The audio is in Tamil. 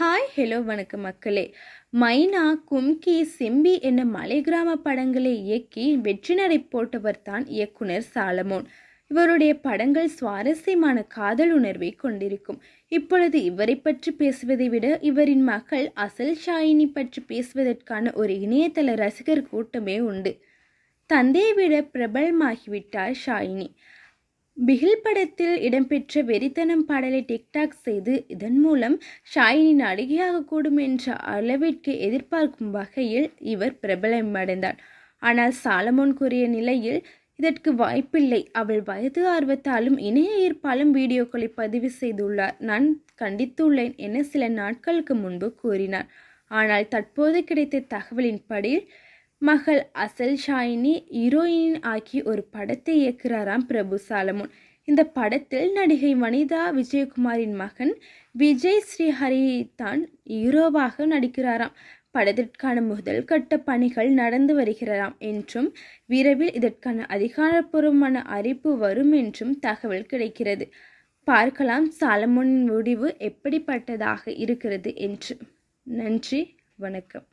ஹாய் ஹலோ வணக்கம் மக்களே. மைனா கும்கி சிம்பி என மலை கிராம படங்களை இயக்கி வெற்றி நடை போட்டவர் தான் இயக்குனர் சாலமோன். இவருடைய படங்கள் சுவாரஸ்யமான காதல் உணர்வை கொண்டிருக்கும். இப்பொழுது இவரை பற்றி பேசுவதை விட இவரின் மகள் அசல் ஷாயினி பற்றி பேசுவதற்கான ஒரு இணையதள ரசிகர் கூட்டமே உண்டு. தந்தையை விட பிரபலமாகிவிட்டார் ஷாயினி. பிகில் படத்தில் இடம்பெற்ற வெறித்தனம் பாடலை டிக்டாக் செய்து இதன் மூலம் ஷாயினி நடிகையாக கூடும் என்ற அளவிற்கு எதிர்பார்க்கும் வகையில் இவர் பிரபலமடைந்தார். ஆனால் சாலமோன் கூறிய நிலையில் இதற்கு வாய்ப்பில்லை. அவள் வயது ஆர்வத்தாலும் இணைய ஈர்ப்பாலும் வீடியோக்களை பதிவு செய்துள்ளார். நான் கண்டித்துள்ளேன் என சில நாட்களுக்கு முன்பு கூறினார். ஆனால் தற்போது கிடைத்த தகவலின்படி மகள் அசல் ஷாயினி ஹீரோயின் ஆக்கி ஒரு படத்தை இயக்குகிறாராம் பிரபு சாலமோன். இந்த படத்தில் நடிகை வனிதா விஜயகுமாரின் மகன் விஜய் ஸ்ரீஹரி தான் ஹீரோவாக நடிக்கிறாராம். படத்திற்கான முதல் கட்ட பணிகள் நடந்து வருகிறாராம் என்றும் விரைவில் இதற்கான அதிகாரப்பூர்வமான அறிவிப்பு வரும் என்றும் தகவல் கிடைக்கிறது. பார்க்கலாம் சாலமோனின் முடிவு எப்படிப்பட்டதாக இருக்கிறது என்று. நன்றி வணக்கம்.